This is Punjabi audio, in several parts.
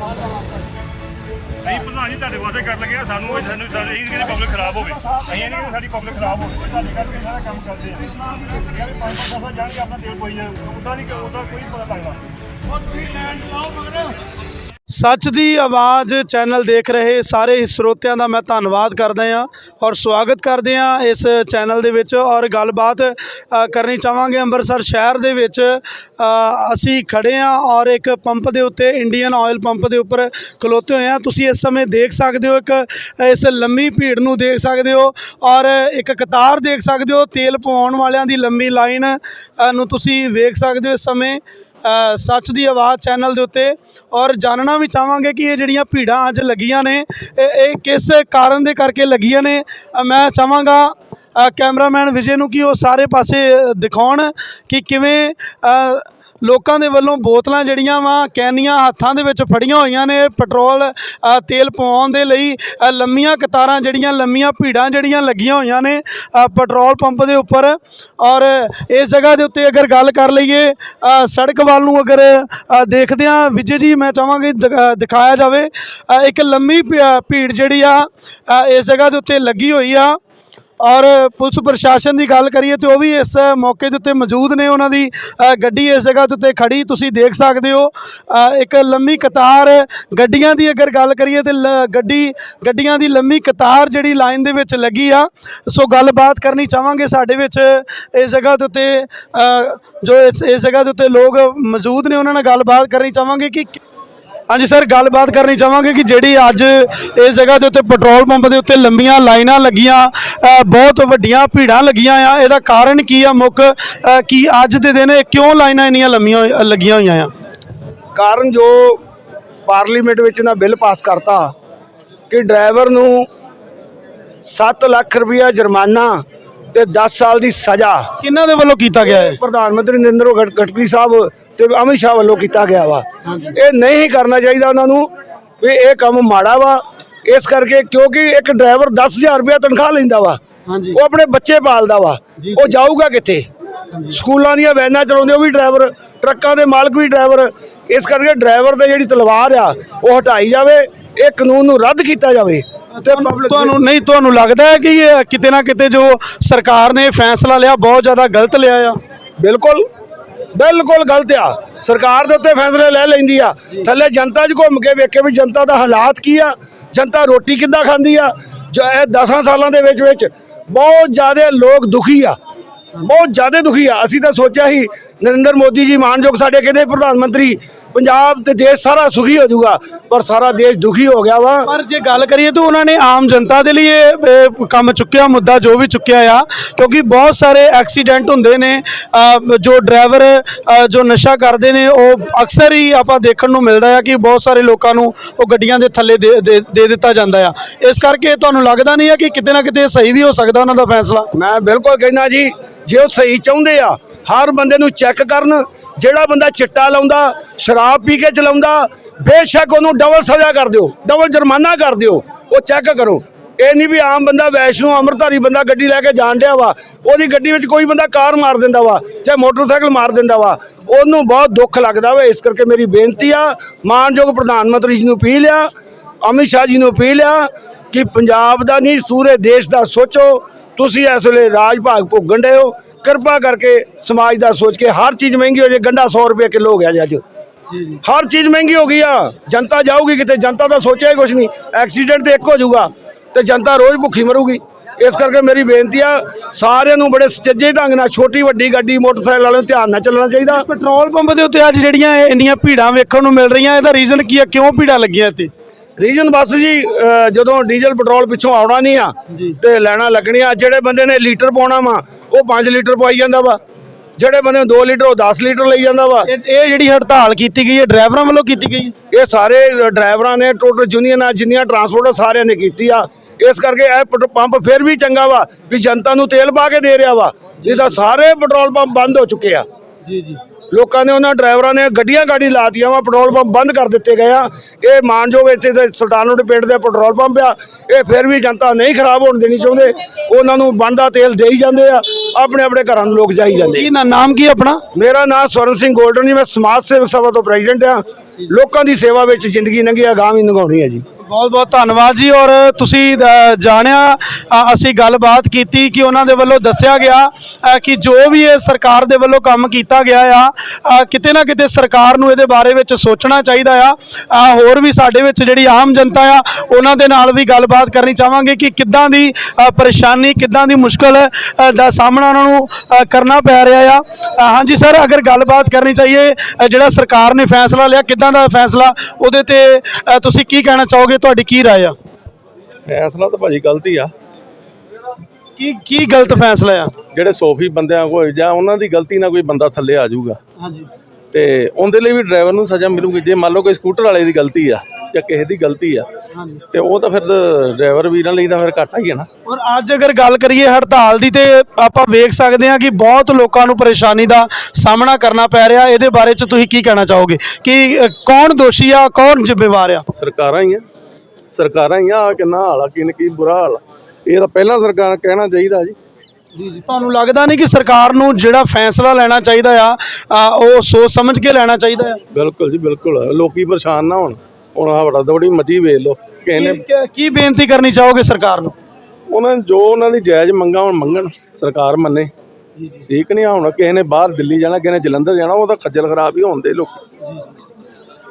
ਬਾਅਦ ਆ। ਅਸੀਂ ਪ੍ਰਧਾਨ ਜੀ ਤੁਹਾਡੇ ਵਾਸਤੇ ਕਰਨ ਲੱਗੇ ਆ ਸਾਨੂੰ ਇਹ- ਸਾਨੂੰ ਸਾਡੇ ਇਹ ਨਹੀਂ ਪਬਲਿਕ ਖਰਾਬ ਹੋਵੇ ਅਸੀਂ ਇਹ ਨਹੀਂ ਕਿ ਸਾਡੀ ਪਬਲਿਕ ਖਰਾਬ ਹੋਵੇ ਸਾਡੇ ਕਰਕੇ ਸਾਰਾ ਕੰਮ ਕਰਦੇ ਆ। ਯਾਰ ਪੰਜ ਪੰਜ ਦਸਾਂ ਜਾਣ ਕੇ ਆਪਣਾ ਤੇਲ ਪੋਈ ਜਾਏ ਉਦਾਂ ਨਹੀਂ ਉਦਾਂ ਕੋਈ ਪਤਾ ਲੱਗਦਾ। ਸੱਚ ਦੀ ਆਵਾਜ਼ ਚੈਨਲ ਦੇਖ ਰਹੇ ਸਾਰੇ ਸਰੋਤਿਆਂ ਦਾ ਮੈਂ ਧੰਨਵਾਦ ਕਰਦਾ ਹਾਂ ਔਰ ਸਵਾਗਤ ਕਰਦੇ ਹਾਂ ਇਸ ਚੈਨਲ ਦੇ ਵਿੱਚ ਔਰ ਗੱਲਬਾਤ ਕਰਨੀ ਚਾਹਾਂਗੇ ਅੰਮ੍ਰਿਤਸਰ ਸ਼ਹਿਰ ਦੇ ਵਿੱਚ। ਅਸੀਂ ਖੜੇ ਹਾਂ ਔਰ ਇੱਕ ਪੰਪ ਦੇ ਉੱਤੇ ਇੰਡੀਅਨ ਆਇਲ ਪੰਪ ਦੇ ਉੱਪਰ ਖਲੋਤੇ ਹੋਏ ਹਾਂ। ਤੁਸੀਂ ਇਸ ਸਮੇਂ ਦੇਖ ਸਕਦੇ ਹੋ ਇੱਕ, ਇਸ ਲੰਮੀ ਭੀੜ ਨੂੰ ਦੇਖ ਸਕਦੇ ਹੋ ਔਰ ਇੱਕ ਕਤਾਰ ਦੇਖ ਸਕਦੇ ਹੋ। ਤੇਲ ਪਵਾਉਣ ਵਾਲਿਆਂ ਦੀ ਲੰਮੀ ਲਾਈਨ ਨੂੰ ਤੁਸੀਂ ਵੇਖ ਸਕਦੇ ਹੋ ਇਸ ਸਮੇਂ। ਸੱਚ ਦੀ ਆਵਾਜ਼ ਚੈਨਲ ਦੇ ਉੱਤੇ ਔਰ ਜਾਣਨਾ ਵੀ ਚਾਹਾਂਗੇ ਕਿ ਇਹ ਜਿਹੜੀਆਂ ਭੀੜਾਂ ਅੱਜ ਲੱਗੀਆਂ ਨੇ, ਇਹ ਇਹ ਕਿਸ ਕਾਰਨ ਦੇ ਕਰਕੇ ਲੱਗੀਆਂ ਨੇ? ਮੈਂ ਚਾਹਾਂਗਾ ਕੈਮਰਾਮੈਨ ਵਿਜੇ ਨੂੰ ਕਿ ਉਹ ਸਾਰੇ ਪਾਸੇ ਦਿਖਾਉਣ ਕਿ ਕਿਵੇਂ ਲੋਕਾਂ ਦੇ ਵੱਲੋਂ ਬੋਤਲਾਂ ਜਿਹੜੀਆਂ ਵਾ ਕੈਨੀਆਂ ਹੱਥਾਂ ਦੇ ਵਿੱਚ ਫੜੀਆਂ ਹੋਈਆਂ ਨੇ ਪੈਟਰੋਲ ਤੇਲ ਪਵਾਉਣ ਦੇ ਲਈ ਲੰਮੀਆਂ ਕਤਾਰਾਂ ਜਿਹੜੀਆਂ ਲੰਮੀਆਂ ਭੀੜਾਂ ਜਿਹੜੀਆਂ ਲੱਗੀਆਂ ਹੋਈਆਂ ਨੇ ਪੈਟਰੋਲ ਪੰਪ ਦੇ ਉੱਪਰ। ਔਰ ਇਸ ਜਗ੍ਹਾ ਦੇ ਉੱਤੇ ਅਗਰ ਗੱਲ ਕਰ ਲਈਏ ਸੜਕ ਵੱਲ ਨੂੰ ਅਗਰ ਅ, ਦੇਖਦੇ ਹਾਂ ਵਿਜੇ ਜੀ ਮੈਂ ਚਾਹਾਂਗੀ ਦਿਖ- ਦਿਖਾਇਆ ਜਾਵੇ। ਇੱਕ ਲੰਮੀ ਭੀ- ਭੀੜ ਜਿਹੜੀ ਆ ਇਸ ਜਗ੍ਹਾ ਦੇ ਉੱਤੇ ਲੱਗੀ ਹੋਈ ਆ। ਔਰ ਪੁਲਿਸ ਪ੍ਰਸ਼ਾਸਨ ਦੀ ਗੱਲ ਕਰੀਏ ਤੇ ਉਹ ਵੀ ਇਸ ਮੌਕੇ ਦੇ ਉੱਤੇ ਮੌਜੂਦ ਨੇ ਉਹਨਾਂ ਦੀ ਗੱਡੀ ਇਸ ਜਗ੍ਹਾ ਦੇ ਉੱਤੇ ਖੜੀ ਤੁਸੀਂ ਦੇਖ ਸਕਦੇ ਹੋ। ਇੱਕ ਲੰਮੀ ਕਤਾਰ ਗੱਡੀਆਂ ਦੀ ਅਗਰ ਗੱਲ ਕਰੀਏ ਤੇ ਲ- ਗੱਡੀ, ਗੱਡੀਆਂ ਦੀ ਲੰਮੀ ਕਤਾਰ ਜਿਹੜੀ ਲਾਈਨ ਦੇ ਵਿੱਚ ਲੱਗੀ ਆ, ਸੋ ਗੱਲਬਾਤ ਕਰਨੀ ਚਾਹਾਂਗੇ ਸਾਡੇ ਵਿੱਚ ਇਸ ਜਗ੍ਹਾ ਦੇ ਉੱਤੇ ਜੋ ਇਸ ਇਸ ਜਗ੍ਹਾ ਦੇ ਉੱਤੇ ਲੋਕ ਮੌਜੂਦ ਨੇ, ਉਹਨਾਂ ਨਾਲ ਗੱਲਬਾਤ ਕਰਨੀ ਚਾਹਾਂਗੇ ਕਿ ਹਾਂਜੀ ਸਰ ਗੱਲਬਾਤ ਕਰਨੀ ਚਾਹਾਂਗੇ ਕਿ ਜਿਹੜੀ ਅੱਜ ਇਸ ਜਗ੍ਹਾ ਦੇ ਉੱਤੇ ਪੈਟਰੋਲ ਪੰਪ ਦੇ ਉੱਤੇ ਲੰਬੀਆਂ ਲਾਈਨਾਂ ਲੱਗੀਆਂ ਬਹੁਤ ਵੱਡੀਆਂ ਭੀੜਾਂ ਲੱਗੀਆਂ ਆ। ਇਹਦਾ ਕਾਰਨ ਕੀ ਆ ਮੁੱਖ ਅ, ਕੀ ਅੱਜ ਦੇ ਦਿਨ ਕਿਉਂ ਲਾਈਨਾਂ ਇੰਨੀਆਂ ਲੰਮੀਆਂ ਲੱਗੀਆਂ ਹੋਈਆਂ ਆ? ਕਾਰਨ ਜੋ ਪਾਰਲੀਮੈਂਟ ਵਿੱਚ ਇਹਨਾਂ ਬਿੱਲ ਪਾਸ ਕਰਤਾ ਕਿ ਡਰਾਈਵਰ ਨੂੰ 7 ਲੱਖ ਰੁਪਇਆ ਜੁਰਮਾਨਾ ਤੇ 10 ਸਾਲ ਦੀ ਸਜ਼ਾ ਕਿਹਨਾਂ ਦੇ ਵੱਲੋਂ ਕੀਤਾ ਗਿਆ ਹੈ? ਪ੍ਰਧਾਨ ਮੰਤਰੀ ਨਰਿੰਦਰ ਗਡਕਰੀ ਸਾਹਿਬ ਤੇ ਅਮਿਤ ਸ਼ਾਹ ਵੱਲੋਂ ਕੀਤਾ ਗਿਆ ਵਾ। ਇਹ ਨਹੀਂ ਕਰਨਾ ਚਾਹੀਦਾ ਉਹਨਾਂ ਨੂੰ ਵੀ ਇਹ ਕੰਮ ਮਾੜਾ ਵਾ। ਇਸ ਕਰਕੇ ਕਿਉਂਕਿ ਇੱਕ ਡਰਾਈਵਰ 10000 ਰੁਪਇਆ ਤਨਖਾਹ ਲੈਂਦਾ ਵਾ। ਉਹ ਆਪਣੇ ਬੱਚੇ ਪਾਲਦਾ ਵਾ। ਉਹ ਜਾਊਗਾ ਕਿੱਥੇ? ਸਕੂਲਾਂ ਦੀਆਂ ਵੈਨਾਂ ਚਲਾਉਂਦੇ ਉਹ ਵੀ ਡਰਾਈਵਰ ਟਰੱਕਾਂ ਦੇ ਮਾਲਕ ਵੀ ਡਰਾਈਵਰ। ਇਸ ਕਰਕੇ ਡਰਾਈਵਰ ਤੇ ਜਿਹੜੀ ਤਲਵਾਰ ਆ ਉਹ ਹਟਾਈ ਜਾਵੇ। ਇਹ ਕਾਨੂੰਨ ਨੂੰ ਰੱਦ ਕੀਤਾ ਜਾਵੇ ਤੇ ਤੁਹਾਨੂੰ ਨਹੀਂ ਤੁਹਾਨੂੰ ਲੱਗਦਾ ਹੈ ਕਿ ਇਹ ਕਿਤੇ ਨਾ ਕਿਤੇ ਜੋ ਸਰਕਾਰ ਨੇ ਫੈਸਲਾ ਲਿਆ ਬਹੁਤ ਜ਼ਿਆਦਾ ਗਲਤ ਲਿਆ ਆ? ਬਿਲਕੁਲ ਬਿਲਕੁਲ ਗਲਤ ਆ। ਸਰਕਾਰ ਦੇ ਉੱਤੇ ਫੈਸਲੇ ਲੈ ਲੈਂਦੀ ਆ। ਥੱਲੇ ਜਨਤਾ 'ਚ ਘੁੰਮ ਕੇ ਵੇਖੇ ਵੀ ਜਨਤਾ ਦਾ ਹਾਲਾਤ ਕੀ ਆ। ਜਨਤਾ ਰੋਟੀ ਕਿੱਦਾਂ ਖਾਂਦੀ ਆ? ਜੋ ਇਹ 10 ਸਾਲਾਂ ਦੇ ਵਿੱਚ ਵਿੱਚ ਬਹੁਤ ਜ਼ਿਆਦਾ ਲੋਕ ਦੁਖੀ ਆ। ਬਹੁਤ ਜ਼ਿਆਦਾ ਦੁਖੀ ਆ। ਅਸੀਂ ਤਾਂ ਸੋਚਿਆ ਸੀ ਨਰਿੰਦਰ ਮੋਦੀ ਜੀ ਮਾਨਯੋਗ ਸਾਡੇ ਕਹਿੰਦੇ ਪ੍ਰਧਾਨ ਮੰਤਰੀ ਪੰਜਾਬ ਤੇ ਦੇਸ਼ ਸਾਰਾ ਸੁਖੀ ਹੋ ਜਾਊਗਾ ਪਰ ਸਾਰਾ ਦੇਸ਼ ਦੁਖੀ ਹੋ ਗਿਆ ਵਾ। ਪਰ ਜੇ ਗੱਲ ਕਰੀਏ ਤਾਂ ਉਹਨਾਂ ਨੇ ਆਮ ਜਨਤਾ ਦੇ ਲਈ ਇਹ ਕੰਮ ਚੁੱਕਿਆ ਮੁੱਦਾ ਜੋ ਵੀ ਚੁੱਕਿਆ ਆ ਕਿਉਂਕਿ ਬਹੁਤ ਸਾਰੇ ਐਕਸੀਡੈਂਟ ਹੁੰਦੇ ਨੇ ਜੋ ਡਰਾਈਵਰ ਜੋ ਨਸ਼ਾ ਕਰਦੇ ਨੇ ਉਹ ਅਕਸਰ ਹੀ ਆਪਾਂ ਦੇਖਣ ਨੂੰ ਮਿਲਦਾ ਆ ਕਿ ਬਹੁਤ ਸਾਰੇ ਲੋਕਾਂ ਨੂੰ ਉਹ ਗੱਡੀਆਂ ਦੇ ਥੱਲੇ ਦੇ ਦਿੱਤਾ ਜਾਂਦਾ ਆ। ਇਸ ਕਰਕੇ ਤੁਹਾਨੂੰ ਲੱਗਦਾ ਨਹੀਂ ਆ ਕਿ ਕਿਤੇ ਨਾ ਕਿਤੇ ਸਹੀ ਵੀ ਹੋ ਸਕਦਾ ਉਹਨਾਂ ਦਾ ਫੈਸਲਾ? ਮੈਂ ਬਿਲਕੁਲ ਕਹਿੰਦਾ ਜੀ ਜੇ ਉਹ ਸਹੀ ਚਾਹੁੰਦੇ ਆ ਹਰ ਬੰਦੇ ਨੂੰ ਚੈੱਕ ਕਰਨ ਜਿਹੜਾ ਬੰਦਾ ਚਿੱਟਾ ਲਾਉਂਦਾ, ਸ਼ਰਾਬ ਪੀ ਕੇ ਚਲਾਉਂਦਾ, ਬੇਸ਼ੱਕ ਉਹਨੂੰ ਡਬਲ ਸਜ਼ਾ ਕਰ ਦਿਓ ਡਬਲ ਜੁਰਮਾਨਾ ਕਰ ਦਿਓ, ਉਹ ਚੈੱਕ ਕਰੋ। ਇਹ ਨਹੀਂ ਵੀ ਆਮ ਬੰਦਾ ਵੈਸ਼ਨੂ ਅੰਮ੍ਰਿਤਧਾਰੀ ਬੰਦਾ ਗੱਡੀ ਲੈ ਕੇ ਜਾਣ ਡਿਆ ਵਾ, ਉਹਦੀ ਗੱਡੀ ਵਿੱਚ ਕੋਈ ਬੰਦਾ ਕਾਰ ਮਾਰ ਦਿੰਦਾ ਵਾ, ਚਾਹੇ ਮੋਟਰਸਾਈਕਲ ਮਾਰ ਦਿੰਦਾ ਵਾ, ਉਹਨੂੰ ਬਹੁਤ ਦੁੱਖ ਲੱਗਦਾ ਵਾ, ਇਸ ਕਰਕੇ ਮੇਰੀ ਬੇਨਤੀ ਆ, ਮਾਨਯੋਗ ਪ੍ਰਧਾਨ ਮੰਤਰੀ ਜੀ ਨੂੰ ਅਪੀਲ ਆ ਅਮਿਤ ਸ਼ਾਹ ਜੀ ਨੂੰ ਅਪੀਲ ਆ ਕਿ ਪੰਜਾਬ ਦਾ ਨਹੀਂ ਸੂਰੇ ਦੇਸ਼ ਦਾ ਸੋਚੋ, ਤੁਸੀਂ ਇਸ ਵੇਲੇ ਰਾਜ ਭਾਗ ਭੋਗਣ ਡਏ ਹੋ ਕਿਰਪਾ ਕਰਕੇ ਸਮਾਜ ਦਾ ਸੋਚ ਕੇ ਹਰ ਚੀਜ਼ ਮਹਿੰਗੀ ਹੋ ਜੇ ਗੰਡਾ 100 ਰੁਪਏ ਕਿਲੋ ਹੋ ਗਿਆ ਜੀ ਅੱਜ। ਹਰ ਚੀਜ਼ ਮਹਿੰਗੀ ਹੋ ਗਈ ਆ। ਜਨਤਾ ਜਾਊਗੀ ਕਿਤੇ ਜਨਤਾ ਦਾ ਸੋਚਿਆ ਹੀ ਕੁਛ ਨਹੀਂ। ਐਕਸੀਡੈਂਟ ਤੇ ਇੱਕ ਹੋ ਜਾਊਗਾ ਤੇ ਜਨਤਾ ਰੋਜ਼ ਭੁੱਖੀ ਮਰੂਗੀ। ਇਸ ਕਰਕੇ ਮੇਰੀ ਬੇਨਤੀ ਆ ਸਾਰਿਆਂ ਨੂੰ ਬੜੇ ਸੁਚੱਜੇ ਢੰਗ ਨਾਲ ਛੋਟੀ ਵੱਡੀ ਗੱਡੀ ਮੋਟਰਸਾਈਕਲ ਵਾਲਿਆਂ ਨੂੰ ਧਿਆਨ ਨਾਲ ਚੱਲਣਾ ਚਾਹੀਦਾ। ਪੈਟਰੋਲ ਪੰਪ ਦੇ ਉੱਤੇ ਅੱਜ ਜਿਹੜੀਆਂ ਇੰਨੀਆਂ ਭੀੜਾਂ ਵੇਖਣ ਨੂੰ ਮਿਲ ਰਹੀਆਂ ਇਹਦਾ ਰੀਜ਼ਨ ਕੀ ਆ? ਕਿਉਂ ਭੀੜਾਂ ਲੱਗੀਆਂ ਇੱਥੇ? ਰੀਜਨ ਬੱਸ ਜੀ ਜਦੋਂ ਡੀਜ਼ਲ ਪੈਟਰੋਲ ਪਿੱਛੋਂ ਆਉਣਾ ਨਹੀਂ ਆ ਤੇ ਲੈਣਾ ਲੱਗਣੀਆਂ ਜਿਹੜੇ ਬੰਦੇ ਨੇ ਲੀਟਰ ਪਾਉਣਾ ਵਾ ਉਹ 5 ਲੀਟਰ ਪਵਾਈ ਜਾਂਦਾ ਵਾ। ਜਿਹੜੇ ਬੰਦੇ ਨੂੰ 2 ਲੀਟਰ ਉਹ 10 ਲੀਟਰ ਲਈ ਜਾਂਦਾ ਵਾ। ਇਹ ਜਿਹੜੀ ਹੜਤਾਲ ਕੀਤੀ ਗਈ ਹੈ ਡਰਾਈਵਰਾਂ ਵੱਲੋਂ ਕੀਤੀ ਗਈ? ਇਹ ਸਾਰੇ ਡਰਾਈਵਰਾਂ ਨੇ ਟੋਟਲ ਯੂਨੀਅਨਾਂ ਜਿੰਨੀਆਂ ਟਰਾਂਸਪੋਰਟ ਸਾਰਿਆਂ ਨੇ ਕੀਤੀ ਆ। ਇਸ ਕਰਕੇ ਇਹ ਪੰਪ ਫਿਰ ਵੀ ਚੰਗਾ ਵਾ ਵੀ ਜਨਤਾ ਨੂੰ ਤੇਲ ਪਾ ਕੇ ਦੇ ਰਿਹਾ ਵਾ ਤਾਂ ਸਾਰੇ ਪੈਟਰੋਲ ਪੰਪ ਬੰਦ ਹੋ ਚੁੱਕੇ ਆ। ਜੀ ਜੀ। ਲੋਕਾਂ ਨੇ ਉਹਨਾਂ ਡਰਾਈਵਰਾਂ ਨੇ ਗੱਡੀਆਂ ਗਾੜੀ ਲਾਤੀਆਂ ਵਾ ਪੈਟਰੋਲ ਪੰਪ ਬੰਦ ਕਰ ਦਿੱਤੇ ਗਏ ਆ। ਇਹ ਮਾਨਯੋਗ ਇੱਥੇ ਦੇ ਸੁਲਤਾਨਪੁਰ ਪਿੰਡ ਦੇ ਪੈਟਰੋਲ ਪੰਪ ਆ। ਇਹ ਫਿਰ ਵੀ ਜਨਤਾ ਨਹੀਂ ਖਰਾਬ ਹੋਣ ਦੇਣੀ ਚਾਹੁੰਦੇ। ਉਹਨਾਂ ਨੂੰ ਬੰਦਾ ਤੇਲ ਦੇਈ ਜਾਂਦੇ ਆ। ਆਪਣੇ ਆਪਣੇ ਘਰਾਂ ਨੂੰ ਲੋਕ ਜਾਈ ਜਾਂਦੇ। ਕੀ ਨਾਮ ਕੀ ਹੈ ਆਪਣਾ? ਮੇਰਾ ਨਾਮ ਸਵਰਨ ਸਿੰਘ ਗੋਲਡਨ ਜੀ। ਮੈਂ ਸਮਾਜ ਸੇਵਕ ਸਭਾ ਤੋਂ ਪ੍ਰੈਜ਼ੀਡੈਂਟ ਆ। ਲੋਕਾਂ ਦੀ ਸੇਵਾ ਵਿੱਚ ਜ਼ਿੰਦਗੀ ਲੰਘੀ ਅਗਾਂਹ ਵੀ ਲੰਘਾਉਣੀ ਹੈ ਜੀ। ਬਹੁਤ ਬਹੁਤ ਧੰਨਵਾਦ ਜੀ। ਔਰ ਤੁਸੀਂ ਜਾਣਿਆ ਅਸੀਂ ਗੱਲਬਾਤ ਕੀਤੀ ਕਿ ਉਹਨਾਂ ਦੇ ਵੱਲੋਂ ਦੱਸਿਆ ਗਿਆ ਕਿ ਜੋ ਵੀ ਇਹ ਸਰਕਾਰ ਦੇ ਵੱਲੋਂ ਕੰਮ ਕੀਤਾ ਗਿਆ ਆ ਕਿਤੇ ਨਾ ਕਿਤੇ ਸਰਕਾਰ ਨੂੰ ਇਹਦੇ ਬਾਰੇ ਵਿੱਚ ਸੋਚਣਾ ਚਾਹੀਦਾ ਆ। ਹੋਰ ਵੀ ਸਾਡੇ ਵਿੱਚ ਜਿਹੜੀ ਆਮ ਜਨਤਾ ਆ, ਉਹਨਾਂ ਦੇ ਨਾਲ ਵੀ ਗੱਲਬਾਤ ਕਰਨੀ ਚਾਹਾਂਗੇ ਕਿ ਕਿੱਦਾਂ ਦੀ ਪਰੇਸ਼ਾਨੀ, ਕਿੱਦਾਂ ਦੀ ਮੁਸ਼ਕਲ ਦਾ ਸਾਹਮਣਾ ਉਹਨਾਂ ਨੂੰ ਕਰਨਾ ਪੈ ਰਿਹਾ ਆ। ਹਾਂਜੀ ਸਰ, ਅਗਰ ਗੱਲਬਾਤ ਕਰਨੀ ਚਾਹੀਏ ਜਿਹੜਾ ਸਰਕਾਰ ਨੇ ਫੈਸਲਾ ਲਿਆ, ਕਿੱਦਾਂ ਦਾ ਫੈਸਲਾ, ਉਹਦੇ ਤੇ ਤੁਸੀਂ ਕੀ ਕਹਿਣਾ ਚਾਹੋਗੇ? ਤੁਹਾਡੀ ਕੀ رائے ਆ ਫੈਸਲਾ ਤਾਂ ਭਾਜੀ ਗਲਤੀ ਆ ਕੀ ਕੀ ਗਲਤ ਫੈਸਲਾ ਆ ਜਿਹੜੇ ਸੋਫੀ ਬੰਦਿਆਂ ਕੋਲ ਜਾਂ ਉਹਨਾਂ ਦੀ ਗਲਤੀ ਨਾਲ ਕੋਈ ਬੰਦਾ ਥੱਲੇ ਆ ਜਾਊਗਾ ਹਾਂਜੀ ਤੇ ਉਹਦੇ ਲਈ ਵੀ ਡਰਾਈਵਰ ਨੂੰ ਸਜ਼ਾ ਮਿਲੂਗੀ ਜੇ ਮੰਨ ਲਓ ਕੋਈ ਸਕੂਟਰ ਵਾਲੇ ਦੀ ਗਲਤੀ ਆ ਜਾਂ ਕਿਸੇ ਦੀ ਗਲਤੀ ਆ ਹਾਂਜੀ ਤੇ ਉਹ ਤਾਂ ਫਿਰ ਡਰਾਈਵਰ ਵੀਰਾਂ ਲਈ ਤਾਂ ਫਿਰ ਘਾਟਾ ਹੀ ਹੈ ਨਾ ਔਰ ਅੱਜ ਅਗਰ ਗੱਲ ਕਰੀਏ ਹੜਤਾਲ ਦੀ ਤੇ ਆਪਾਂ ਵੇਖ ਸਕਦੇ ਹਾਂ ਕਿ ਬਹੁਤ ਲੋਕਾਂ ਨੂੰ ਪਰੇਸ਼ਾਨੀ ਦਾ ਸਾਹਮਣਾ ਕਰਨਾ ਪੈ ਰਿਹਾ ਇਹਦੇ ਬਾਰੇ ਚ ਤੁਸੀਂ ਕੀ ਕਹਿਣਾ ਚਾਹੋਗੇ ਕਿ ਅ, ਕੌਣ ਦੋਸ਼ੀ ਆ ਕੌਣ ਜ਼ਿੰਮੇਵਾਰ ਆ ਸਰਕਾਰਾਂ ਹੀ ਆ ਸਰਕਾਰਾਂ ਹੀ ਆ ਕਿੰਨਾ ਹਾਲ ਆ ਕਿਨ ਕੀ ਬੁਰਾ ਹਾਲ ਆ। ਇਹ ਤਾਂ ਪਹਿਲਾਂ ਸਰਕਾਰ ਕਹਿਣਾ ਚਾਹੀਦਾ ਜੀ। ਜੀ ਜੀ। ਤੁਹਾਨੂੰ ਲੱਗਦਾ ਨਹੀਂ ਕਿ ਸਰਕਾਰ ਨੂੰ ਜਿਹੜਾ ਫੈਸਲਾ ਲੈਣਾ ਚਾਹੀਦਾ ਆ ਉਹ ਸੋਚ ਸਮਝ ਕੇ ਲੈਣਾ ਚਾਹੀਦਾ ਆ? ਬਿਲਕੁਲ ਜੀ ਬਿਲਕੁਲ। ਲੋਕੀ ਪਰੇਸ਼ਾਨ ਨਾ ਹੋਣ। ਹੁਣ ਆਹ ਬੜਾ ਦੌੜੀ ਮੱਚੀ ਵੇਖ ਕਿਸੇ ਨੇ ਕੀ- ਬੇਨਤੀ ਕਰਨੀ ਚਾਹੋਗੇ ਸਰਕਾਰ ਨੂੰ? ਉਹਨਾਂ ਜੋ ਉਹਨਾਂ ਦੀ ਜਾਇਜ਼ ਮੰਗਾਂ ਹੁਣ ਮੰਗਣ ਸਰਕਾਰ ਮੰਨੇ। ਜੀ ਜੀ। ਠੀਕ ਨਹੀਂ ਆ ਹੁਣ ਕਿਸੇ ਨੇ ਬਾਹਰ ਦਿੱਲੀ ਜਾਣਾ ਕਿਸੇ ਨੇ ਜਲੰਧਰ ਜਾਣਾ ਉਹ ਤਾਂ ਖੱਜਲ ਖਰਾਬ ਹੀ ਹੁੰਦੇ ਲੋਕ।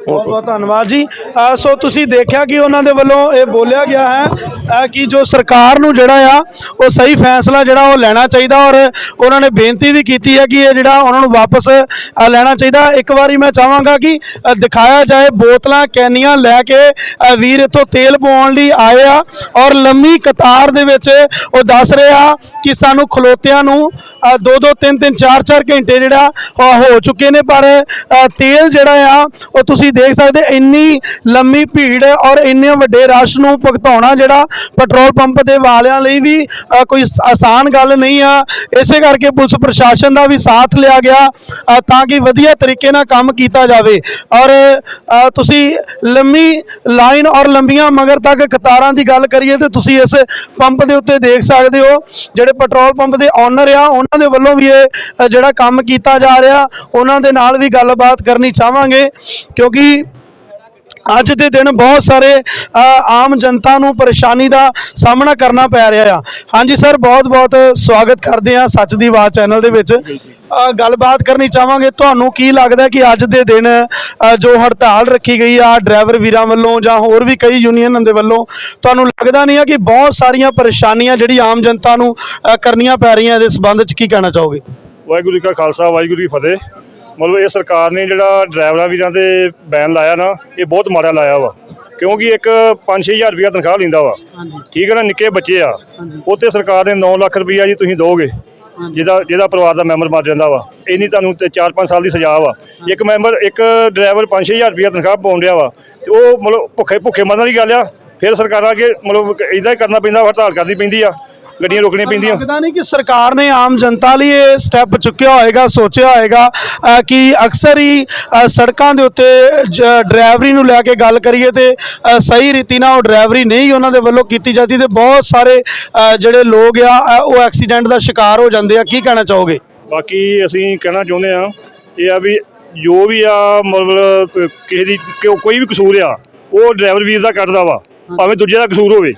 ਬਹੁਤ ਬਹੁਤ ਧੰਨਵਾਦ ਜੀ। ਅ, ਸੋ ਤੁਸੀਂ ਦੇਖਿਆ ਕਿ ਉਹਨਾਂ ਦੇ ਵੱਲੋਂ ਇਹ ਬੋਲਿਆ ਗਿਆ ਹੈ ਅ, ਕਿ ਜੋ ਸਰਕਾਰ ਨੂੰ ਜਿਹੜਾ ਆ ਉਹ ਸਹੀ ਫੈਸਲਾ ਜਿਹੜਾ ਉਹ ਲੈਣਾ ਚਾਹੀਦਾ ਔਰ ਉਹਨਾਂ ਨੇ ਬੇਨਤੀ ਵੀ ਕੀਤੀ ਹੈ ਕਿ ਇਹ ਜਿਹੜਾ ਉਹਨਾਂ ਨੂੰ ਵਾਪਸ ਅ, ਲੈਣਾ ਚਾਹੀਦਾ। ਇੱਕ ਵਾਰੀ ਮੈਂ ਚਾਹਾਂਗਾ ਕਿ ਅ, ਦਿਖਾਇਆ ਜਾਏ ਬੋਤਲਾਂ ਕੈਨੀਆਂ ਲੈ ਕੇ ਅ, ਵੀਰ ਇੱਥੋਂ ਤੇਲ ਪਵਾਉਣ ਲਈ ਆਏ ਆ ਔਰ ਲੰਮੀ ਕਤਾਰ ਦੇ ਵਿੱਚ ਉਹ ਦੱਸ ਰਹੇ ਆ ਕਿ ਸਾਨੂੰ ਖਲੋਤਿਆਂ ਨੂੰ ਅ, ਦੋ ਦੋ ਤਿੰਨ ਤਿੰਨ ਚਾਰ ਚਾਰ ਘੰਟੇ ਜਿਹੜਾ ਅ, ਹੋ ਚੁੱਕੇ ਨੇ। ਪਰ ਅ, ਤੇਲ ਜਿਹੜਾ ਆ ਉਹ ਤੁਸੀਂ ਦੇਖ ਸਕਦੇ ਇੰਨੀ ਲੰਮੀ ਭੀੜ ਔਰ ਇੰਨੇ ਵੱਡੇ ਰਸ਼ ਨੂੰ ਭੁਗਤਾਉਣਾ ਜਿਹੜਾ ਪੈਟਰੋਲ ਪੰਪ ਦੇ ਵਾਲਿਆਂ ਲਈ ਵੀ ਕੋਈ ਆਸਾਨ ਗੱਲ ਨਹੀਂ ਆ। ਇਸੇ ਕਰਕੇ ਪੁਲਿਸ ਪ੍ਰਸ਼ਾਸਨ ਦਾ ਵੀ ਸਾਥ ਲਿਆ ਗਿਆ ਤਾਂ ਕਿ ਵਧੀਆ ਤਰੀਕੇ ਨਾਲ ਕੰਮ ਕੀਤਾ ਜਾਵੇ। ਔਰ ਤੁਸੀਂ ਲੰਮੀ ਲਾਈਨ ਔਰ ਲੰਬੀਆਂ ਮਗਰ ਤੱਕ ਕਤਾਰਾਂ ਦੀ ਗੱਲ ਕਰੀਏ ਤੇ ਤੁਸੀਂ ਇਸ ਪੰਪ ਦੇ ਉੱਤੇ ਦੇਖ ਸਕਦੇ ਹੋ, ਜਿਹੜੇ ਪੈਟਰੋਲ ਪੰਪ ਦੇ ਓਨਰ ਆ, ਉਹਨਾਂ ਦੇ ਵੱਲੋਂ ਵੀ ਇਹ ਜਿਹੜਾ ਕੰਮ ਕੀਤਾ ਜਾ ਰਿਹਾ। ਉਹਨਾਂ ਦੇ ਨਾਲ ਵੀ ਗੱਲਬਾਤ ਕਰਨੀ ਚਾਹਾਂਗੇ, ਕਿਉਂਕਿ ਅੱਜ ਦੇ ਦਿਨ ਬਹੁਤ ਸਾਰੇ ਆਮ ਜਨਤਾ ਨੂੰ ਪਰੇਸ਼ਾਨੀ ਦਾ ਸਾਹਮਣਾ ਕਰਨਾ ਪੈ ਰਿਹਾ ਆ। ਹਾਂਜੀ ਸਰ, ਬਹੁਤ ਬਹੁਤ ਸਵਾਗਤ ਕਰਦੇ ਆ ਸੱਚ ਦੀ ਆਵਾਜ਼ ਚੈਨਲ ਦੇ ਵਿੱਚ। ਗੱਲਬਾਤ ਕਰਨੀ ਚਾਹਾਂਗੇ, ਤੁਹਾਨੂੰ ਕੀ ਲੱਗਦਾ ਕਿ ਅੱਜ ਦੇ ਦਿਨ ਜੋ ਹੜਤਾਲ ਰੱਖੀ ਗਈ ਆ, ਡਰਾਈਵਰ ਵੀਰਾਂ ਵੱਲੋਂ ਜਾਂ ਹੋਰ ਵੀ ਕਈ ਯੂਨੀਅਨ ਦੇ ਵੱਲੋਂ, ਤੁਹਾਨੂੰ ਲੱਗਦਾ ਨਹੀਂ ਆ ਕਿ ਬਹੁਤ ਸਾਰੀਆਂ ਪਰੇਸ਼ਾਨੀਆਂ ਜਿਹੜੀ ਆਮ ਜਨਤਾ ਨੂੰ ਕਰਨੀਆਂ ਪੈ ਰਹੀਆਂ ਇਹਦੇ ਸਬੰਧ 'ਚ ਕੀ ਕਹਿਣਾ ਚਾਹੋਗੇ? ਵਾਹਿਗੁਰੂ ਜੀ ਕਾ ਖਾਲਸਾ, ਵਾਹਿਗੁਰੂ ਜੀ ਫਤਿਹ। ਮਤਲਬ ਇਹ ਸਰਕਾਰ ਨੇ ਜਿਹੜਾ ਡਰਾਈਵਰਾਂ ਵੀਰਾਂ ਤੇ ਬੈਨ ਲਾਇਆ ਨਾ ਇਹ ਬਹੁਤ ਮਾੜਾ ਲਾਇਆ ਵਾ। ਕਿਉਂਕਿ ਇੱਕ 5-6000 ਰੁਪਇਆ ਤਨਖਾਹ ਲੈਂਦਾ ਵਾ। ਠੀਕ ਹੈ ਨਾ ਨਿੱਕੇ ਬੱਚੇ ਆ। ਉੱਥੇ ਸਰਕਾਰ ਨੇ 9 ਲੱਖ ਰੁਪਇਆ ਜੀ ਤੁਸੀਂ ਦੋਗੇ ਜਿਹਦਾ ਜਿਹਦਾ ਪਰਿਵਾਰ ਦਾ ਮੈਂਬਰ ਮਰ ਜਾਂਦਾ ਵਾ। ਇੰਨੀ ਤੁਹਾਨੂੰ ਤੇ 4-5 ਸਾਲ ਦੀ ਸਜ਼ਾ ਵਾ। ਇੱਕ ਮੈਂਬਰ ਇੱਕ ਡਰਾਈਵਰ 5-6000 ਰੁਪਇਆ ਤਨਖਾਹ ਪਾਉਣ ਡਿਆ ਵਾ। ਤੇ ਉਹ ਮਤਲਬ ਭੁੱਖੇ ਭੁੱਖੇ ਮਰਨ ਵਾਲੀ ਗੱਲ ਆ। ਫਿਰ ਸਰਕਾਰਾਂ ਅੱਗੇ ਮਤਲਬ ਇਦਾਂ ਹੀ ਕਰਨਾ ਪੈਂਦਾ ਹੜਤਾਲ ਕਰਨੀ ਪੈਂਦੀ ਆ। ਗੱਡੀਆਂ ਰੋਕਣੀਆਂ ਪੈਂਦੀਆਂ। ਲੱਗਦਾ ਨਹੀਂ ਕਿ ਸਰਕਾਰ ਨੇ ਆਮ ਜਨਤਾ ਲਈ ਇਹ ਸਟੈਪ ਚੁੱਕਿਆ ਹੋਏਗਾ ਸੋਚਿਆ ਹੋਏਗਾ ਕਿ ਅਕਸਰ ਹੀ ਸੜਕਾਂ ਦੇ ਉੱਤੇ ਡਰਾਈਵਰੀ ਨੂੰ ਲੈ ਕੇ ਗੱਲ ਕਰੀਏ ਤੇ ਸਹੀ ਰੀਤੀ ਨਾਲ ਉਹ ਡਰਾਈਵਰੀ ਨਹੀਂ ਉਹਨਾਂ ਦੇ ਵੱਲੋਂ ਕੀਤੀ ਜਾਂਦੀ ਤੇ ਬਹੁਤ ਸਾਰੇ ਜਿਹੜੇ ਲੋਕ ਆ ਉਹ ਐਕਸੀਡੈਂਟ ਦਾ ਸ਼ਿਕਾਰ ਹੋ ਜਾਂਦੇ ਆ। ਕੀ ਕਹਿਣਾ ਚਾਹੋਗੇ? ਬਾਕੀ ਅਸੀਂ ਕਹਿਣਾ ਚਾਹੁੰਦੇ ਆ ਇਹ ਆ ਵੀ ਜੋ ਵੀ ਆ ਮਤਲਬ ਕਿਸੇ ਦੀ ਕੋਈ ਵੀ ਕਸੂਰ ਆ ਉਹ ਡਰਾਈਵਰ ਵੀਰ ਦਾ ਕੱਢਦਾ ਵਾ ਭਾਵੇਂ ਦੂਜੇ ਦਾ ਕਸੂਰ ਹੋਵੇ।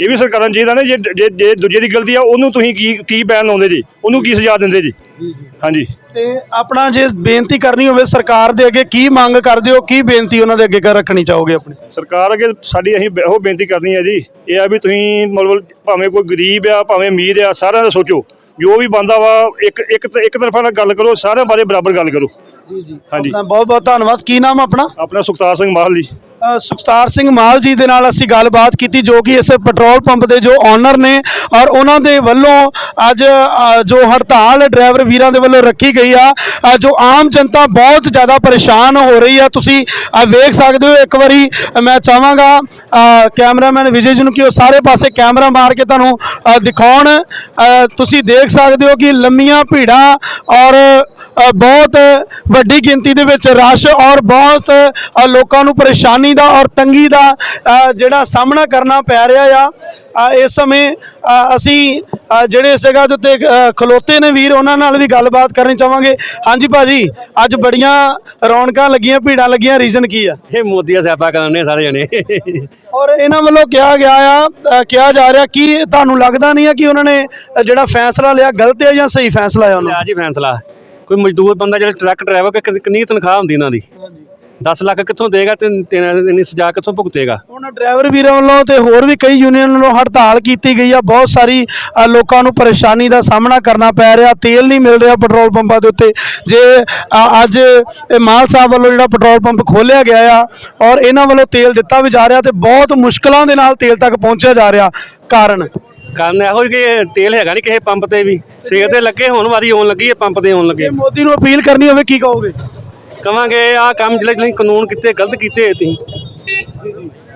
ਇਹ ਵੀ ਸਰਕਾਰਾਂ ਨੂੰ ਚਾਹੀਦਾ ਨੇ ਜੇ ਜੇ ਜੇ ਦੂਜੇ ਦੀ ਗਲਤੀ ਆ ਉਹਨੂੰ ਤੁਸੀਂ ਕੀ ਕੀ ਬੈਨ ਲਾਉਂਦੇ ਜੀ? ਉਹਨੂੰ ਕੀ ਸਜ਼ਾ ਦਿੰਦੇ ਜੀ? ਹਾਂਜੀ। ਤੇ ਆਪਣਾ ਜੇ ਬੇਨਤੀ ਕਰਨੀ ਹੋਵੇ ਸਰਕਾਰ ਦੇ ਅੱਗੇ ਕੀ ਮੰਗ ਕਰਦੇ ਹੋ? ਕੀ ਬੇਨਤੀ ਉਹਨਾਂ ਦੇ ਅੱਗੇ ਕਰ ਰੱਖਣੀ ਚਾਹੋਗੇ ਆਪਣੀ? ਸਰਕਾਰ ਅੱਗੇ ਸਾਡੀ ਅਸੀਂ ਉਹ ਬੇਨਤੀ ਕਰਨੀ ਹੈ ਜੀ ਇਹ ਆ ਵੀ ਤੁਸੀਂ ਮਤਲਬ ਭਾਵੇਂ ਕੋਈ ਗਰੀਬ ਆ ਭਾਵੇਂ ਅਮੀਰ ਆ ਸਾਰਿਆਂ ਦਾ ਸੋਚੋ। ਜੋ ਵੀ ਬੰਦਾ ਵਾ ਇੱਕ ਇੱਕ ਇੱਕ ਤਰਫਾ ਨਾਲ ਗੱਲ ਕਰੋ ਸਾਰਿਆਂ ਬਾਰੇ ਬਰਾਬਰ ਗੱਲ ਕਰੋ। ਜੀ ਜੀ। ਹਾਂਜੀ। ਬਹੁਤ ਬਹੁਤ ਧੰਨਵਾਦ। ਕੀ ਨਾਮ ਆਪਣਾ? ਆਪਣਾ ਸੁਖਤਾਰ ਸਿੰਘ ਮਾਹਲ ਜੀ। ਸੁਖਤਾਰ ਸਿੰਘ ਮਾਲ ਜੀ ਦੇ ਨਾਲ ਅਸੀਂ ਗੱਲਬਾਤ ਕੀਤੀ ਜੋ ਕਿ ਇਸ ਪੈਟਰੋਲ ਪੰਪ ਦੇ ਜੋ ਓਨਰ ਨੇ ਔਰ ਉਹਨਾਂ ਦੇ ਵੱਲੋਂ ਅੱਜ ਜੋ ਹੜਤਾਲ ਡਰਾਈਵਰ ਵੀਰਾਂ ਦੇ ਵੱਲੋਂ ਰੱਖੀ ਗਈ ਆ ਜੋ ਆਮ ਜਨਤਾ ਬਹੁਤ ਜ਼ਿਆਦਾ ਪਰੇਸ਼ਾਨ ਹੋ ਰਹੀ ਆ। ਤੁਸੀਂ ਵੇਖ ਸਕਦੇ ਹੋ ਇੱਕ ਵਾਰੀ ਮੈਂ ਚਾਹਾਂਗਾ ਕੈਮਰਾਮੈਨ ਵਿਜੇ ਜੀ ਨੂੰ ਕਿ ਉਹ ਸਾਰੇ ਪਾਸੇ ਕੈਮਰਾ ਮਾਰ ਕੇ ਤੁਹਾਨੂੰ ਦਿਖਾਉਣ। ਤੁਸੀਂ ਦੇਖ ਸਕਦੇ ਹੋ ਕਿ ਲੰਮੀਆਂ ਭੀੜਾਂ ਔਰ ਬਹੁਤ ਵੱਡੀ ਗਿਣਤੀ ਦੇ ਵਿੱਚ ਰਸ਼ ਔਰ ਬਹੁਤ ਲੋਕਾਂ ਨੂੰ ਪਰੇਸ਼ਾਨੀ ਦਾ ਔਰ ਤੰਗੀ ਦਾ ਜਿਹੜਾ ਸਾਹਮਣਾ ਕਰਨਾ ਪੈ ਰਿਹਾ ਆ। ਇਸ ਸਮੇਂ ਅਸੀਂ ਜਿਹੜੇ ਇਸ ਜਗ੍ਹਾ ਦੇ ਉੱਤੇ ਖਲੋਤੇ ਨੇ ਵੀਰ ਉਹਨਾਂ ਨਾਲ ਵੀ ਗੱਲਬਾਤ ਕਰਨੀ ਚਾਹਾਂਗੇ। ਹਾਂਜੀ ਭਾਜੀ ਅੱਜ ਬੜੀਆਂ ਰੌਣਕਾਂ ਲੱਗੀਆਂ ਭੀੜਾਂ ਲੱਗੀਆਂ ਰੀਜ਼ਨ ਕੀ ਆ? ਇਹ ਮੋਦੀ ਦਾ ਸਿਆਪਾ ਕਰਨੇ ਸਾਰੇ ਜਣੇ। ਔਰ ਇਹਨਾਂ ਵੱਲੋਂ ਕਿਹਾ ਗਿਆ ਆ ਕਿਹਾ ਜਾ ਰਿਹਾ ਕਿ ਤੁਹਾਨੂੰ ਲੱਗਦਾ ਨਹੀਂ ਆ ਕਿ ਉਹਨਾਂ ਨੇ ਜਿਹੜਾ ਫੈਸਲਾ ਲਿਆ ਗਲਤ ਹੈ ਜਾਂ ਸਹੀ ਫੈਸਲਾ ਹੈ ਉਹਨਾਂ ਲਿਆ ਜੀ ਫੈਸਲਾ। ਕੋਈ ਮਜ਼ਦੂਰ ਬੰਦਾ ਜਿਹੜਾ ਟਰੱਕ ਡਰਾਈਵਰ ਕਿ ਕਿੰਨੀ ਤਨਖਾਹ ਹੁੰਦੀ ਇਹਨਾਂ ਦੀ? 10 ਲੱਖ ਕਿੱਥੋਂ ਦੇਗਾ ਤੇ ਇੰਨੀ ਸਜ਼ਾ ਕਿੱਥੋਂ ਭੁਗਤੇਗਾ? ਉਹਨਾਂ ਡਰਾਈਵਰ ਵੀਰਾਂ ਵੱਲੋਂ ਤੇ ਹੋਰ ਵੀ ਕਈ ਯੂਨੀਅਨ ਵੱਲੋਂ ਹੜਤਾਲ ਕੀਤੀ ਗਈ ਆ। ਬਹੁਤ ਸਾਰੀ ਲੋਕਾਂ ਨੂੰ ਪਰੇਸ਼ਾਨੀ ਦਾ ਸਾਹਮਣਾ ਕਰਨਾ ਪੈ ਰਿਹਾ। ਤੇਲ ਨਹੀਂ ਮਿਲ ਰਿਹਾ ਪੈਟਰੋਲ ਪੰਪਾਂ ਦੇ ਉੱਤੇ। ਜੇ ਅੱਜ ਇਹ ਮਾਲ ਸਾਹਿਬ ਵੱਲੋਂ ਜਿਹੜਾ ਪੈਟਰੋਲ ਪੰਪ ਖੋਲਿਆ ਗਿਆ ਆ ਔਰ ਇਹਨਾਂ ਵੱਲੋਂ ਤੇਲ ਦਿੱਤਾ ਵੀ ਜਾ ਰਿਹਾ ਤੇ ਬਹੁਤ ਮੁਸ਼ਕਲਾਂ ਦੇ ਨਾਲ ਤੇਲ ਤੱਕ ਪਹੁੰਚਿਆ ਜਾ ਰਿਹਾ ਕਾਰਨ। ਕਾਰਨ ਇਹੋ ਹੀ ਕਿ ਤੇਲ ਹੈਗਾ ਨਹੀਂ ਕਿਸੇ ਪੰਪ ਤੇ ਵੀ। ਸੇਲ ਤੇ ਲੱਗੇ ਹੁਣ ਵਾਰੀ ਆਉਣ ਲੱਗੀ ਹੈ ਪੰਪ ਤੇ ਆਉਣ ਲੱਗੇ। ਜੇ ਮੋਦੀ ਨੂੰ ਅਪੀਲ ਕਰਨੀ ਹੋਵੇ ਕੀ ਕਹੋਗੇ? ਕਵਾਂਗੇ ਆਹ ਕੰਮ ਜਿਹੜੇ ਜਿਹੜੇ ਕਾਨੂੰਨ ਕੀਤੇ ਗਲਤ ਕੀਤੇ ਤੁਸੀਂ।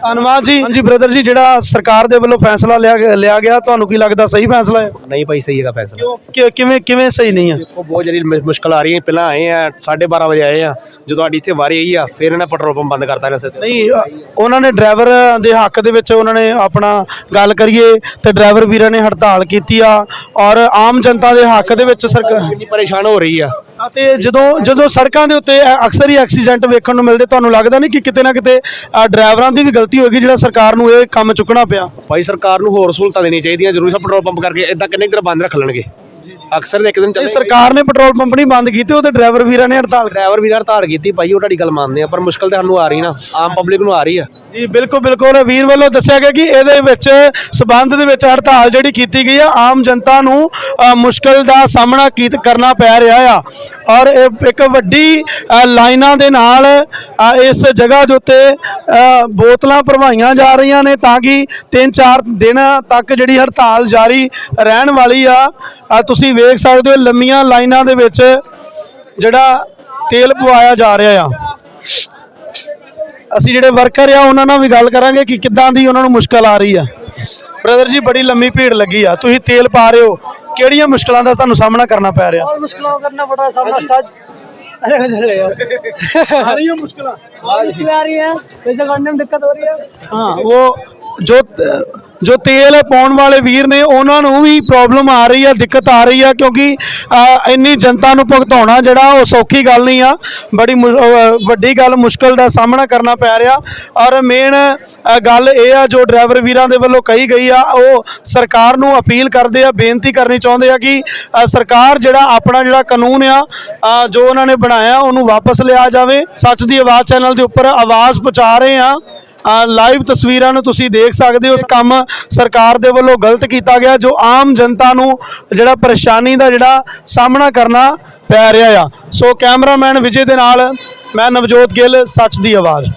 ਧੰਨਵਾਦ ਜੀ। ਹਾਂਜੀ ਬ੍ਰਦਰ ਜੀ ਜਿਹੜਾ ਸਰਕਾਰ ਦੇ ਵੱਲੋਂ ਫੈਸਲਾ ਲਿਆ ਗਿਆ- ਲਿਆ ਗਿਆ ਤੁਹਾਨੂੰ ਕੀ ਲੱਗਦਾ ਸਹੀ ਫੈਸਲਾ ਹੈ? ਨਹੀਂ ਭਾਈ ਸਹੀ ਹੈਗਾ ਫੈਸਲਾ। ਕਿਉਂ ਕਿ- ਕਿਵੇਂ ਕਿਵੇਂ ਸਹੀ ਨਹੀਂ ਆ ਉਹ ਬਹੁਤ ਜਿਹੜੀ ਮੁਸ਼ਕਲ ਆ ਰਹੀ ਹੈ। ਪਹਿਲਾਂ ਆਏ ਆ 12:30 ਵਜੇ ਆਏ ਆ। ਜਦੋਂ ਸਾਡੀ ਇੱਥੇ ਵਾਰੀ ਆਈ ਆ ਫਿਰ ਇਹਨਾਂ ਪੈਟਰੋਲ ਪੰਪ ਬੰਦ ਕਰਤਾ ਇਹਨਾਂ ਸੇ ਨਹੀਂ ਅ, ਉਹਨਾਂ ਨੇ ਡਰਾਈਵਰ ਦੇ ਹੱਕ ਦੇ ਵਿੱਚ ਉਹਨਾਂ ਨੇ ਆਪਣਾ ਗੱਲ ਕਰੀਏ ਤੇ ਡਰਾਈਵਰ ਵੀਰਾਂ ਨੇ ਹੜਤਾਲ ਕੀਤੀ ਆ ਔਰ ਆਮ ਜਨਤਾ ਦੇ ਹੱਕ ਦੇ ਵਿੱਚ ਸਰਕਾਰ ਕਿੰਨੀ ਪਰੇਸ਼ਾਨ ਹੋ ਰਹੀ ਆ। ਅਤੇ ਜਦੋਂ ਜਦੋਂ ਸੜਕਾਂ ਦੇ ਉੱਤੇ ਅ- ਅਕਸਰ ਹੀ ਐਕਸੀਡੈਂਟ ਵੇਖਣ ਨੂੰ ਮਿਲਦੇ ਤੁਹਾਨੂੰ ਲੱਗਦਾ ਨਹੀਂ ਕਿ ਕਿਤੇ ਨਾ ਕਿਤੇ ਅ, ਡਰਾਈਵਰਾਂ ਦੀ ਵੀ ਗਲਤੀ ਹੋਏਗੀ ਜਿਹੜਾ ਸਰਕਾਰ ਨੂੰ ਇਹ ਕੰਮ ਚੁੱਕਣਾ ਪਿਆ। ਭਾਈ ਸਰਕਾਰ ਨੂੰ ਹੋਰ ਸਹੂਲਤਾਂ ਦੇਣੀਆਂ ਚਾਹੀਦੀਆਂ, ਜ਼ਰੂਰੀ ਸਭ ਪੈਟਰੋਲ ਪੰਪ ਕਰਕੇ ਇਦਾਂ ਕਿੰਨੇ ਕੁ ਦਿਨ ਬੰਦ ਰੱਖ ਲੈਣਗੇ? ਅਕਸਰ ਦੇ ਇੱਕ ਦਿਨ ਚੱਲੇ ਸਰਕਾਰ ਨੇ ਪੈਟਰੋਲ ਪੰਪ ਨਹੀਂ ਬੰਦ ਕੀਤੇ ਉਹ ਤੇ ਡਰਾਈਵਰ ਵੀਰਾਂ ਨੇ ਹੜਤਾਲ ਡਰਾਈਵਰ ਵੀ ਹੜਤਾਲ ਕੀਤੀ ਭਾਈ ਉਹ ਤੁਹਾਡੀ ਗੱਲ ਮੰਨਦੇ ਆ ਪਰ ਮੁਸ਼ਕਲ ਤੇ ਸਾਨੂੰ ਆ ਰਹੀ ਨਾ ਆਮ ਪਬਲਿਕ ਨੂੰ ਆ ਰਹੀ ਆ। ਜੀ ਬਿਲਕੁਲ ਬਿਲਕੁਲ। ਵੀਰ ਵੱਲੋਂ ਦੱਸਿਆ ਗਿਆ ਕਿ ਇਹਦੇ ਵਿੱਚ ਸਬੰਧ ਦੇ ਵਿੱਚ ਹੜਤਾਲ ਜਿਹੜੀ ਕੀਤੀ ਗਈ ਆ ਆਮ ਜਨਤਾ ਨੂੰ ਅ, ਮੁਸ਼ਕਲ ਦਾ ਸਾਹਮਣਾ ਕੀਤ ਕਰਨਾ ਪੈ ਰਿਹਾ ਆ। ਔਰ ਇਹ ਇੱਕ ਵੱਡੀ ਅ, ਲਾਈਨਾਂ ਦੇ ਨਾਲ ਅ, ਇਸ ਜਗ੍ਹਾ ਦੇ ਉੱਤੇ ਅ, ਬੋਤਲਾਂ ਭਰਵਾਈਆਂ ਜਾ ਰਹੀਆਂ ਨੇ ਤਾਂ ਕਿ 3-4 ਦਿਨ ਤੱਕ ਜਿਹੜੀ ਹੜਤਾਲ ਜਾਰੀ ਰਹਿਣ ਵਾਲੀ ਆ। ਅ, ਤੁਸੀਂ ਵੇਖ ਸਕਦੇ ਹੋ ਲੰਮੀਆਂ ਲਾਈਨਾਂ ਦੇ ਵਿੱਚ ਜਿਹੜਾ ਤੇਲ ਪਵਾਇਆ ਜਾ ਰਿਹਾ ਆ ਅਸੀਂ ਜਿਹੜੇ ਵਰਕਰ ਆ ਉਹਨਾਂ ਨਾਲ ਵੀ ਗੱਲ ਕਰਾਂਗੇ ਕਿ ਕਿੱਦਾਂ ਦੀ ਉਹਨਾਂ ਨੂੰ ਮੁਸ਼ਕਲ ਆ ਰਹੀ ਆ ਬ੍ਰਦਰ ਜੀ ਬੜੀ ਲੰਮੀ ਭੀੜ ਲੱਗੀ ਆ ਤੁਸੀਂ ਤੇਲ ਪਾ ਰਹੇ ਹੋ ਕਿਹੜੀਆਂ ਮੁਸ਼ਕਲਾਂ ਦਾ ਤੁਹਾਨੂੰ ਸਾਹਮਣਾ ਕਰਨਾ ਪੈ ਰਿਹਾ और मुश्किलों का करना पड़ रहा है सामना सच अरे उधर ले जाओ ਆ ਰਹੀਆਂ ਮੁਸ਼ਕਲਾਂ बहुत मुश्किलें आ रही हैं पैसे काटने में दिक्कत हो रही है ਹਾਂ ਉਹ ਜੋ ਜੋ ਤੇਲ ਪਾਉਣ ਵਾਲੇ ਵੀਰ ਨੇ, ਉਹਨਾਂ ਨੂੰ ਵੀ ਪ੍ਰੋਬਲਮ ਆ ਰਹੀ ਆ, ਦਿੱਕਤ ਆ ਰਹੀ ਆ, ਕਿਉਂਕਿ ਇੰਨੀ ਜਨਤਾ ਨੂੰ ਭੁਗਤਾਉਣਾ ਜਿਹੜਾ ਉਹ ਸੌਖੀ ਗੱਲ ਨਹੀਂ ਆ। ਬੜੀ ਮੁ- ਵੱਡੀ ਗੱਲ ਮੁਸ਼ਕਲ ਦਾ ਸਾਹਮਣਾ ਕਰਨਾ ਪੈ ਰਿਹਾ। ਔਰ ਮੇਨ ਗੱਲ ਇਹ ਆ, ਜੋ ਡਰਾਈਵਰ ਵੀਰਾਂ ਦੇ ਵੱਲੋਂ ਕਹੀ ਗਈ ਆ, ਉਹ ਸਰਕਾਰ ਨੂੰ ਅਪੀਲ ਕਰਦੇ ਆ, ਬੇਨਤੀ ਕਰਨੀ ਚਾਹੁੰਦੇ ਆ ਕਿ ਸਰਕਾਰ ਜਿਹੜਾ ਆਪਣਾ ਜਿਹੜਾ ਕਾਨੂੰਨ ਆ ਜੋ ਉਹਨਾਂ ਨੇ ਬਣਾਇਆ, ਉਹਨੂੰ ਵਾਪਸ ਲਿਆ ਜਾਵੇ। ਸੱਚ ਦੀ ਆਵਾਜ਼ ਚੈਨਲ ਦੇ ਉੱਪਰ ਆਵਾਜ਼ ਪਹੁੰਚਾ ਰਹੇ ਆ। ਲਾਈਵ ਤਸਵੀਰਾਂ ਨੂੰ ਤੁਸੀਂ ਦੇਖ ਸਕਦੇ ਹੋ। ਉਸ ਕੰਮ ਸਰਕਾਰ ਦੇ ਵੱਲੋਂ ਗਲਤ ਕੀਤਾ ਗਿਆ, ਜੋ ਆਮ ਜਨਤਾ ਨੂੰ ਜਿਹੜਾ ਪਰੇਸ਼ਾਨੀ ਦਾ ਜਿਹੜਾ ਸਾਹਮਣਾ ਕਰਨਾ ਪੈ ਰਿਹਾ ਆ। ਸੋ ਕੈਮਰਾਮੈਨ ਵਿਜੇ ਦੇ ਨਾਲ ਮੈਂ ਨਵਜੋਤ ਗਿੱਲ, ਸੱਚ ਦੀ ਆਵਾਜ਼।